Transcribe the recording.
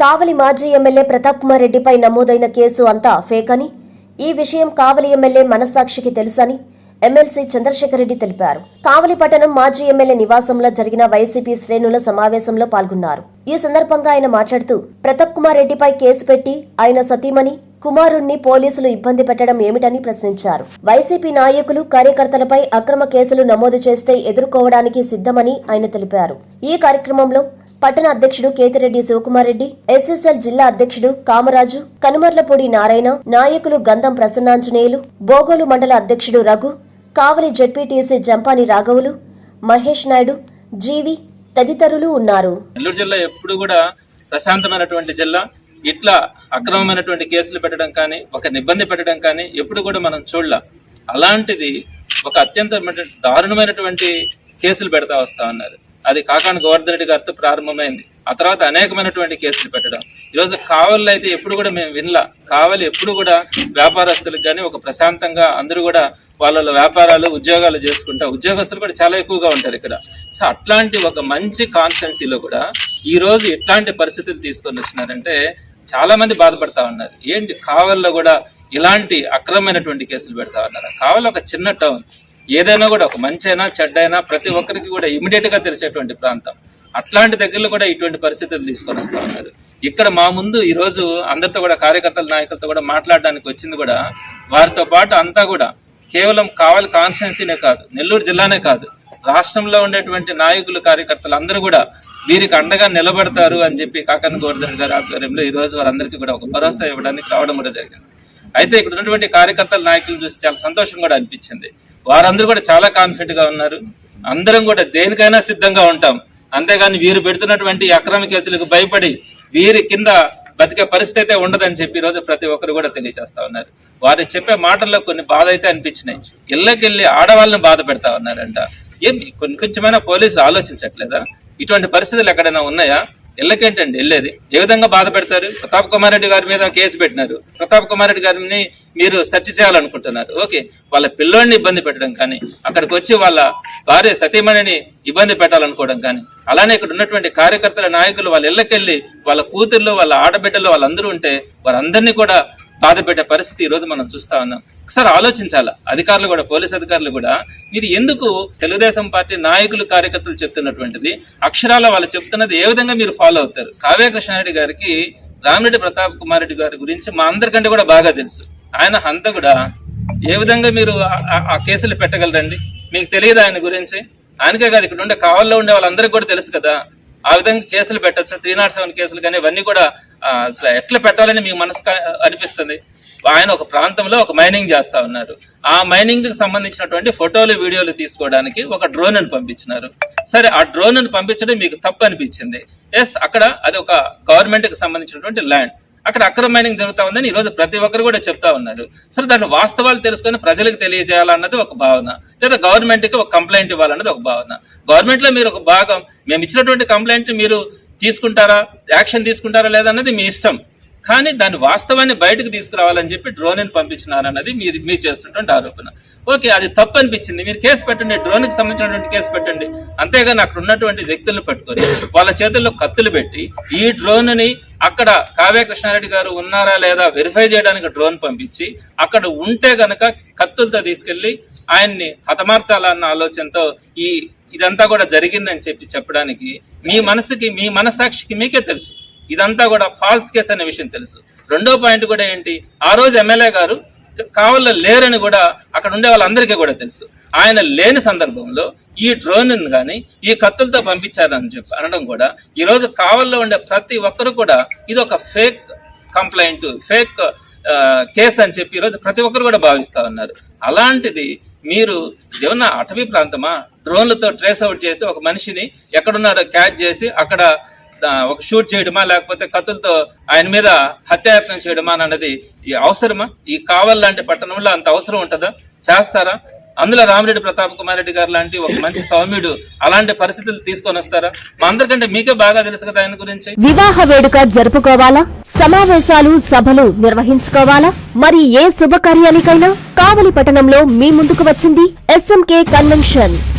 కావలి మాజీ ఎమ్మెల్యే ప్రతాప్ కుమార్ రెడ్డిపై నమోదైన కేసు అంతా ఫేక్ అని ఈ విషయం కావలి ఎమ్మెల్యే మనస్సాక్షికి తెలుసని ఎమ్మెల్సీ చంద్రశేఖర్ రెడ్డి తెలిపారు. కావలి పట్టణం మాజీ ఎమ్మెల్యే నివాసంలో జరిగిన వైసీపీ శ్రేణుల సమావేశంలో పాల్గొన్నారు. ఈ సందర్భంగా ఆయన మాట్లాడుతూ ప్రతాప్ కుమార్ రెడ్డిపై కేసు పెట్టి ఆయన సతీమణి కుమారుణ్ణి పోలీసులు ఇబ్బంది పెట్టడం ఏమిటని ప్రశ్నించారు. వైసీపీ నాయకులు కార్యకర్తలపై అక్రమ కేసులు నమోదు చేస్తే ఎదుర్కోవడానికి సిద్ధమని ఆయన తెలిపారు. ఈ కార్యక్రమంలో పట్టణ అధ్యక్షుడు కేతిరెడ్డి శివకుమార్ రెడ్డి ఎస్ఎస్ఎల్ జిల్లా అధ్యక్షుడు కామరాజు కనుమర్లపూడి నారాయణ నాయకులు గంధం ప్రసన్నాంజనేయులు బోగోలు మండల అధ్యక్షుడు రఘు కావలి జడ్పీటీసీ జంపాని రాఘవులు మహేష్ నాయుడు జీవి తదితరులు ఉన్నారు. నెల్లూరు జిల్లా ఎప్పుడు కూడా ప్రశాంతమైనటువంటి జిల్లా. ఇట్లా అక్రమమైనటువంటి కేసులు పెట్టడం కానీ ఒక నిబంధన పెట్టడం కానీ ఎప్పుడు కూడా మనం చూడలా. అలాంటిది ఒక అత్యంత దారుణమైనటువంటి కేసులు పెడతా వస్తా ఉన్నారు. అది కాకాని గోవర్ధన్ రెడ్డి గారితో ప్రారంభమైంది. ఆ తర్వాత అనేకమైనటువంటి కేసులు పెట్టడం. ఈరోజు కావలిలో అయితే ఎప్పుడు కూడా మేము వినలా. కావలి ఎప్పుడు కూడా వ్యాపారస్తులకు కానీ ఒక ప్రశాంతంగా అందరూ కూడా వాళ్ళ వ్యాపారాలు ఉద్యోగాలు చేసుకుంటా ఉద్యోగస్తులు కూడా చాలా ఎక్కువగా ఉంటారు ఇక్కడ. సో అట్లాంటి ఒక మంచి కాన్స్టెన్సీలో కూడా ఈ రోజు ఎట్లాంటి పరిస్థితులు తీసుకొని వచ్చినారంటే చాలా మంది బాధపడతా ఉన్నారు. ఏంటి? కావల్లో కూడా ఇలాంటి అక్రమమైనటువంటి కేసులు పెడతా ఉన్నారు. కావలి ఒక చిన్న టౌన్. ఏదైనా కూడా ఒక మంచైనా చెడ్డైనా ప్రతి ఒక్కరికి కూడా ఇమీడియట్గా తెలిసేటువంటి ప్రాంతం. అట్లాంటి దగ్గరలో కూడా ఇటువంటి పరిస్థితులు తీసుకొని వస్తా ఉన్నారు. ఇక్కడ మా ముందు ఈ రోజు అందరితో కూడా కార్యకర్తల నాయకులతో కూడా మాట్లాడడానికి వచ్చింది కూడా వారితో పాటు అంతా కూడా కేవలం కావాలి కాన్స్టిట్యున్సీనే కాదు నెల్లూరు జిల్లానే కాదు రాష్ట్రంలో ఉండేటువంటి నాయకులు కార్యకర్తలు అందరూ కూడా వీరికి అండగా నిలబడతారు అని చెప్పి కాకన్ గోవర్ధన్ గారి ఆధ్వర్యంలో ఈ రోజు వారందరికీ కూడా ఒక భరోసా ఇవ్వడానికి రావడం కూడా జరిగింది. అయితే ఇక్కడ ఉన్నటువంటి కార్యకర్తల నాయకులు చూసి చాలా సంతోషం కూడా అనిపించింది. వారందరూ కూడా చాలా కాన్ఫిడెంట్గా ఉన్నారు. అందరం కూడా దేనికైనా సిద్ధంగా ఉంటాం. అంతేగాని వీరు పెడుతున్నటువంటి అక్రమ కేసులకు భయపడి వీరి కింద బతికే పరిస్థితి అయితే ఉండదని చెప్పి ఈరోజు రోజు ప్రతి ఒక్కరు కూడా తెలియజేస్తా ఉన్నారు. వారు చెప్పే మాటల్లో కొన్ని బాధ అయితే అనిపించినాయి. ఇళ్ళకెళ్ళి ఆడవాళ్ళని బాధ పెడతా ఉన్నారంట. ఏం కొన్ని కొంచెమైనా పోలీసులు ఆలోచించట్లేదా? ఇటువంటి పరిస్థితులు ఎక్కడైనా ఉన్నాయా? ఇళ్ళకేంటండి? వెళ్ళేది. ఏ విధంగా బాధ పెడతారు? ప్రతాప్ కుమార్ రెడ్డి గారి మీద కేసు పెట్టినారు. ప్రతాప్ కుమార్ రెడ్డి గారిని మీరు సెర్చ్ చేయాలనుకుంటున్నారు. ఓకే. వాళ్ళ పిల్లోడిని ఇబ్బంది పెట్టడం కానీ అక్కడికి వచ్చి వాళ్ళ భార్య సతీమణిని ఇబ్బంది పెట్టాలనుకోవడం కానీ అలానే ఇక్కడ ఉన్నటువంటి కార్యకర్తల నాయకులు వాళ్ళ ఇళ్ళకెళ్ళి వాళ్ళ కూతుర్లు వాళ్ళ ఆడబిడ్డలు వాళ్ళందరూ ఉంటే వారందరినీ కూడా బాధ పెట్టే పరిస్థితి ఈ రోజు మనం చూస్తా ఉన్నాం. ఒకసారి ఆలోచించాలా? అధికారులు కూడా పోలీస్ అధికారులు కూడా మీరు ఎందుకు తెలుగుదేశం పార్టీ నాయకులు కార్యకర్తలు చెప్తున్నటువంటిది అక్షరాల వాళ్ళు చెప్తున్నది ఏ విధంగా మీరు ఫాలో అవుతారు? కావ్య కృష్ణారెడ్డి గారికి రామిరెడ్డి ప్రతాప్ కుమార్ రెడ్డి గారి గురించి మా అందరికంటే కూడా బాగా తెలుసు. ఆయన హంత కూడా ఏ విధంగా మీరు ఆ- కేసులు పెట్టగలరండి? మీకు తెలియదు ఆయన గురించి? ఆయనకే కాదు ఇక్కడ ఉండే కావాల్లో ఉండే వాళ్ళందరికీ కూడా తెలుసు కదా. ఆ విధంగా కేసులు పెట్టచ్చు త్రీ నాట్ సెవెన్ కేసులు కానీ ఇవన్నీ కూడా అసలు ఎట్లా పెట్టాలని మీ మనసు అనిపిస్తుంది? ఆయన ఒక ప్రాంతంలో ఒక మైనింగ్ చేస్తా ఉన్నారు. ఆ మైనింగ్కి సంబంధించినటువంటి ఫోటోలు వీడియోలు తీసుకోవడానికి ఒక డ్రోన్ని పంపించినారు. సరే ఆ డ్రోన్ని పంపించడం మీకు తప్పు అనిపించింది. ఎస్ అక్కడ అది ఒక గవర్నమెంట్కి సంబంధించినటువంటి ల్యాండ్ అక్కడ అక్రమ మైనింగ్ జరుగుతా ఉందని ఈ రోజు ప్రతి ఒక్కరు కూడా చెప్తా ఉన్నారు. సరే దాని వాస్తవాలు తెలుసుకొని ప్రజలకు తెలియజేయాలన్నది ఒక భావన లేదా గవర్నమెంట్కి ఒక కంప్లైంట్ ఇవ్వాలన్నది ఒక భావన. గవర్నమెంట్లో మీరు ఒక భాగం మేము ఇచ్చినటువంటి కంప్లైంట్ మీరు తీసుకుంటారా యాక్షన్ తీసుకుంటారా లేదన్నది మీ ఇష్టం. కానీ దాని వాస్తవాన్ని బయటకు తీసుకురావాలని చెప్పి డ్రోన్ని పంపించినారన్నది మీరు మీరు చేస్తున్నటువంటి ఆరోపణ. ఓకే అది తప్పు అనిపించింది. మీరు కేసు పెట్టండి డ్రోన్కి సంబంధించినటువంటి కేసు పెట్టండి. అంతేగాని అక్కడ ఉన్నటువంటి వ్యక్తులను పట్టుకొని వాళ్ళ చేతుల్లో కత్తులు పెట్టి ఈ డ్రోన్ని అక్కడ కావ్య కృష్ణారెడ్డి గారు ఉన్నారా లేదా వెరిఫై చేయడానికి డ్రోన్ పంపించి అక్కడ ఉంటే గనక కత్తులతో తీసుకెళ్ళి ఆయన్ని హతమార్చాలన్న ఆలోచనతో ఈ ఇదంతా కూడా జరిగిందని చెప్పి చెప్పడానికి మీ మనసుకి మీ మనసాక్షికి మీకే తెలుసు. ఇదంతా కూడా ఫాల్స్ కేసు అనే విషయం తెలుసు. రెండో పాయింట్ కూడా ఏంటి? ఆ రోజు ఎమ్మెల్యే గారు కావల్లో లేరని కూడా అక్కడ ఉండే వాళ్ళందరికీ కూడా తెలుసు. ఆయన లేని సందర్భంలో ఈ డ్రోన్ కానీ ఈ కత్తులతో పంపించారని చెప్పి అనడం కూడా ఈరోజు కావల్లో ఉండే ప్రతి ఒక్కరు కూడా ఇది ఒక ఫేక్ కంప్లైంట్ ఫేక్ కేసు అని చెప్పి ఈరోజు ప్రతి ఒక్కరు కూడా భావిస్తా ఉన్నారు. అలాంటిది మీరు ఏమన్నా అటవీ ప్రాంతమా? డ్రోన్లతో ట్రేస్ అవుట్ చేసి ఒక మనిషిని ఎక్కడున్నాడో క్యాచ్ చేసి అక్కడ ఒక షూట్ చేయడమా లేకపోతే కత్తులతో ఆయన మీద హత్యాయత్నం చేయడమా అన్నది ఈ అవసరమా? ఈ కావల్ లాంటి పట్టణంలో అంత అవసరం ఉంటుందా? చేస్తారా? అందులో రామిరెడ్డి ప్రతాప్ కుమార్ రెడ్డి గారు లాంటి ఒక మంచి సౌమ్యుడు అలాంటి పరిస్థితులు తీసుకొని వస్తారా? మా అందరికంటే మీకే బాగా తెలుసు కదా ఆయన గురించి. వివాహ వేడుక జరుపుకోవాలా? సమావేశాలు సభలు నిర్వహించుకోవాలా? మరి ఏ శుభకార్యానికైనా కావలి పట్టణంలో మీ ముందుకు వచ్చింది ఎస్ఎంకే కన్వెన్షన్.